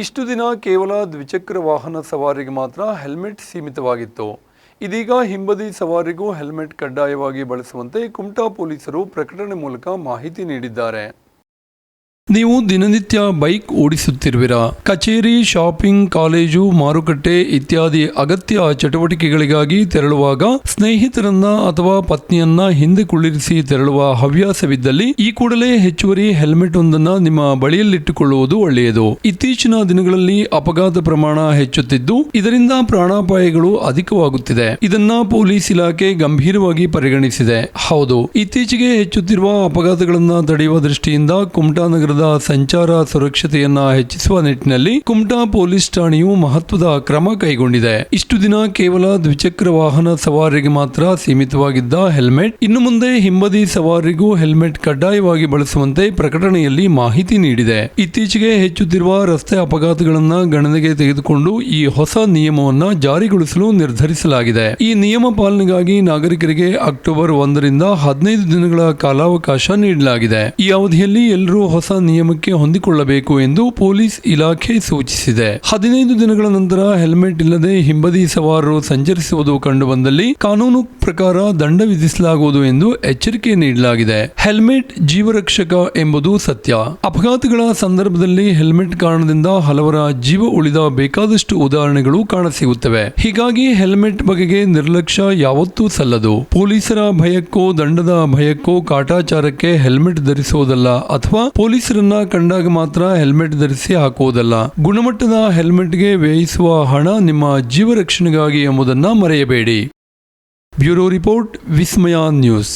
ಇಷ್ಟು ದಿನ ಕೇವಲ ದ್ವಿಚಕ್ರ ವಾಹನ ಸವಾರಿಗೆ ಮಾತ್ರ ಹೆಲ್ಮೆಟ್ ಸೀಮಿತವಾಗಿತ್ತು. ಇದೀಗ ಹಿಂಬದಿ ಸವಾರಿಗೂ ಹೆಲ್ಮೆಟ್ ಕಡ್ಡಾಯವಾಗಿ ಬಳಸುವಂತೆ ಕುಮಟಾ ಪೊಲೀಸರು ಪ್ರಕಟಣೆ ಮೂಲಕ ಮಾಹಿತಿ ನೀಡಿದ್ದಾರೆ. ನೀವು ದಿನನಿತ್ಯ ಬೈಕ್ ಓಡಿಸುತ್ತಿರುವಿರಾ? ಕಚೇರಿ, ಶಾಪಿಂಗ್, ಕಾಲೇಜು, ಮಾರುಕಟ್ಟೆ ಇತ್ಯಾದಿ ಅಗತ್ಯ ಚಟುವಟಿಕೆಗಳಿಗಾಗಿ ತೆರಳುವಾಗ ಸ್ನೇಹಿತರನ್ನ ಅಥವಾ ಪತ್ನಿಯನ್ನ ಹಿಂದೆ ಕುಳ್ಳಿರಿಸಿ ತೆರಳುವ ಹವ್ಯಾಸವಿದ್ದಲ್ಲಿ ಈ ಕೂಡಲೇ ಹೆಚ್ಚುವರಿ ಹೆಲ್ಮೆಟ್ ಒಂದನ್ನ ನಿಮ್ಮ ಬಳಿಯಲ್ಲಿಟ್ಟುಕೊಳ್ಳುವುದು ಒಳ್ಳೆಯದು. ಇತ್ತೀಚಿನ ದಿನಗಳಲ್ಲಿ ಅಪಘಾತ ಪ್ರಮಾಣ ಹೆಚ್ಚುತ್ತಿದ್ದು, ಇದರಿಂದ ಪ್ರಾಣಾಪಾಯಗಳು ಅಧಿಕವಾಗುತ್ತಿದೆ. ಇದನ್ನ ಪೊಲೀಸ್ ಇಲಾಖೆ ಗಂಭೀರವಾಗಿ ಪರಿಗಣಿಸಿದೆ. ಹೌದು, ಇತ್ತೀಚೆಗೆ ಹೆಚ್ಚುತ್ತಿರುವ ಅಪಘಾತಗಳನ್ನ ತಡೆಯುವ ದೃಷ್ಟಿಯಿಂದ ಕುಮಟಾ ನಗರದ ಸಂಚಾರ ಸುರಕ್ಷತೆಯನ್ನ ಹೆಚ್ಚಿಸುವ ನಿಟ್ಟಿನಲ್ಲಿ ಕುಮಟಾ ಪೊಲೀಸ್ ಠಾಣೆಯು ಮಹತ್ವದ ಕ್ರಮ ಕೈಗೊಂಡಿದೆ. ಇಷ್ಟು ದಿನ ಕೇವಲ ದ್ವಿಚಕ್ರ ವಾಹನ ಸವಾರಿಗೆ ಮಾತ್ರ ಸೀಮಿತವಾಗಿದ್ದ ಹೆಲ್ಮೆಟ್, ಇನ್ನು ಮುಂದೆ ಹಿಂಬದಿ ಸವಾರಿಗೂ ಹೆಲ್ಮೆಟ್ ಕಡ್ಡಾಯವಾಗಿ ಬಳಸುವಂತೆ ಪ್ರಕಟಣೆಯಲ್ಲಿ ಮಾಹಿತಿ ನೀಡಿದೆ. ಇತ್ತೀಚೆಗೆ ಹೆಚ್ಚುತ್ತಿರುವ ರಸ್ತೆ ಅಪಘಾತಗಳನ್ನ ಗಣನೆಗೆ ತೆಗೆದುಕೊಂಡು ಈ ಹೊಸ ನಿಯಮವನ್ನ ಜಾರಿಗೊಳಿಸಲು ನಿರ್ಧರಿಸಲಾಗಿದೆ. ಈ ನಿಯಮ ಪಾಲನೆಗಾಗಿ ನಾಗರಿಕರಿಗೆ ಅಕ್ಟೋಬರ್ ಒಂದರಿಂದ ಹದಿನೈದು ದಿನಗಳ ಕಾಲಾವಕಾಶ ನೀಡಲಾಗಿದೆ. ಈ ಅವಧಿಯಲ್ಲಿ ಎಲ್ಲರೂ ಹೊಸ ನಿಯಮಕ್ಕೆ ಹೊಂದಿಕೊಳ್ಳಬೇಕು ಎಂದು ಪೊಲೀಸ್ ಇಲಾಖೆ ಸೂಚಿಸಿದೆ. ಹದಿನೈದು ದಿನಗಳ ನಂತರ ಹೆಲ್ಮೆಟ್ ಇಲ್ಲದೆ ಹಿಂಬದಿ ಸವಾರರು ಸಂಚರಿಸುವುದು ಕಂಡುಬಂದಲ್ಲಿ ಕಾನೂನು ಪ್ರಕಾರ ದಂಡ ವಿಧಿಸಲಾಗುವುದು ಎಂದು ಎಚ್ಚರಿಕೆ ನೀಡಲಾಗಿದೆ. ಹೆಲ್ಮೆಟ್ ಜೀವರಕ್ಷಕ ಎಂಬುದು ಸತ್ಯ. ಅಪಘಾತಗಳ ಸಂದರ್ಭದಲ್ಲಿ ಹೆಲ್ಮೆಟ್ ಕಾರಣದಿಂದ ಹಲವರ ಜೀವ ಉಳಿದ ಬೇಕಾದಷ್ಟು ಉದಾಹರಣೆಗಳು ಕಾಣಸಿಗುತ್ತವೆ. ಹೀಗಾಗಿ ಹೆಲ್ಮೆಟ್ ಬಗೆಗೆ ನಿರ್ಲಕ್ಷ್ಯ ಯಾವತ್ತೂ ಸಲ್ಲದು. ಪೊಲೀಸರ ಭಯಕ್ಕೋ ದಂಡದ ಭಯಕ್ಕೋ ಕಾಟಾಚಾರಕ್ಕೆ ಹೆಲ್ಮೆಟ್ ಧರಿಸುವುದಲ್ಲ ಅಥವಾ ಪೊಲೀಸರನ್ನ ಕಂಡಾಗ ಮಾತ್ರ ಹೆಲ್ಮೆಟ್ ಧರಿಸಿ ಹಾಕುವುದಲ್ಲ. ಗುಣಮಟ್ಟದ ಹೆಲ್ಮೆಟ್ಗೆ ವ್ಯಯಿಸುವ ಹಣ ನಿಮ್ಮ ಜೀವ ರಕ್ಷಣೆಗಾಗಿ ಎಂಬುದನ್ನು ಮರೆಯಬೇಡಿ. Bureau report, Vismaya news.